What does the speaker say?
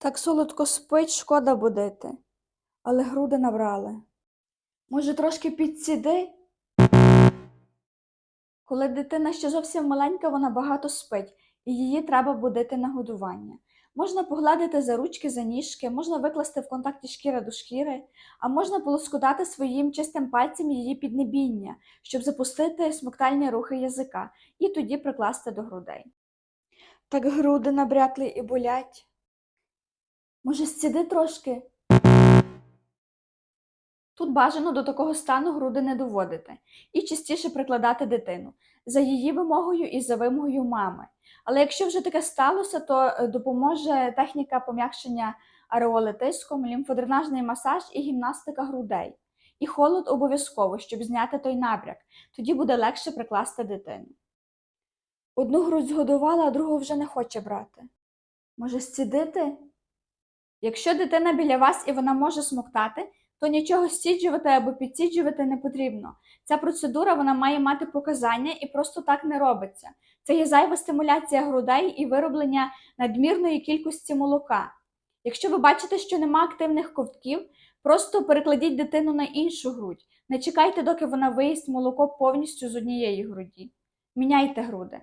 Так солодко спить, шкода будити, але груди набрали. Може, трошки підсіди? Коли дитина ще зовсім маленька, вона багато спить, і її треба будити на годування. Можна погладити за ручки, за ніжки, можна викласти в контакті шкіра до шкіри, а можна полоскотати своїм чистим пальцем її піднебіння, щоб запустити смоктальні рухи язика, і тоді прикласти до грудей. Так груди набрякли і болять. Може, зціди трошки? Тут бажано до такого стану груди не доводити і частіше прикладати дитину за її вимогою і за вимогою мами. Але якщо вже таке сталося, то е, допоможе техніка пом'якшення ареоли тиском, лімфодренажний масаж і гімнастика грудей. І холод обов'язково, щоб зняти той набряк. Тоді буде легше прикласти дитину. Одну грудь згодувала, а другу вже не хоче брати. Може, зцідити? Якщо дитина біля вас і вона може смоктати, то нічого стіджувати або підсіджувати не потрібно. Ця процедура вона має мати показання і просто так не робиться. Це є зайва стимуляція грудей і вироблення надмірної кількості молока. Якщо ви бачите, що нема активних ковтків, просто перекладіть дитину на іншу грудь. Не чекайте, доки вона виїсть молоко повністю з однієї груді. Міняйте груди.